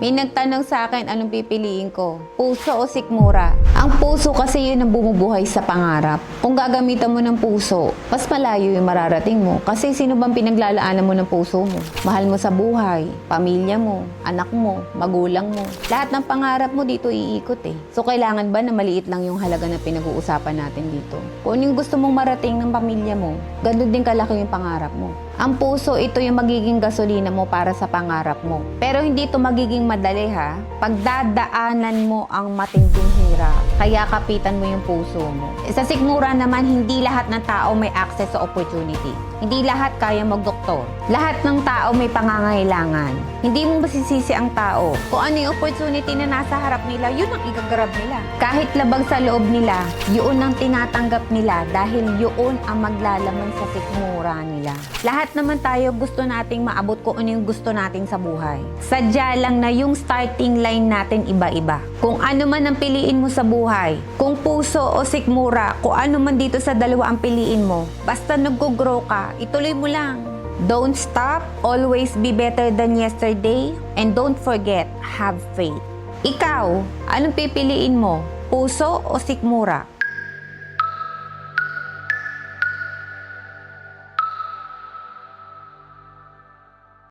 May nagtanong sa akin anong pipiliin ko, puso o sikmura. Ang puso kasi yun ang bumubuhay sa pangarap. Kung gagamitan mo ng puso, mas malayo yung mararating mo. Kasi sino bang pinaglalaanan mo ng puso mo? Mahal mo sa buhay, pamilya mo, anak mo, magulang mo. Lahat ng pangarap mo dito iikot eh. So kailangan ba na maliit lang yung halaga na pinag-uusapan natin dito? Kung yung gusto mong marating ng pamilya mo, ganun din kalaki yung pangarap mo. Ang puso, ito yung magiging gasolina mo para sa pangarap mo. Pero hindi ito magiging madali ha. Pagdadaanan mo ang matinding hirap. Kaya kapitan mo yung puso mo. Sa sikmura naman, hindi lahat ng tao may access sa opportunity. Hindi lahat kaya magdoktor. Lahat ng tao may pangangailangan. Hindi mo masisisi ang tao. Kung ano yung opportunity na nasa harap nila, yun ang igagrab nila. Kahit labag sa loob nila, yun ang tinatanggap nila dahil yun ang maglalaman sa sikmura nila. Lahat naman tayo gusto nating maabot kung ano yung gusto natin sa buhay. Sadya lang na yung starting line natin iba-iba. Kung ano man ang piliin mo sa buhay, kung puso o sikmura, kung ano man dito sa dalawa ang piliin mo, basta nag-grow ka, ituloy mo lang. Don't stop, always be better than yesterday, and don't forget, have faith. Ikaw, anong pipiliin mo? Puso o sikmura?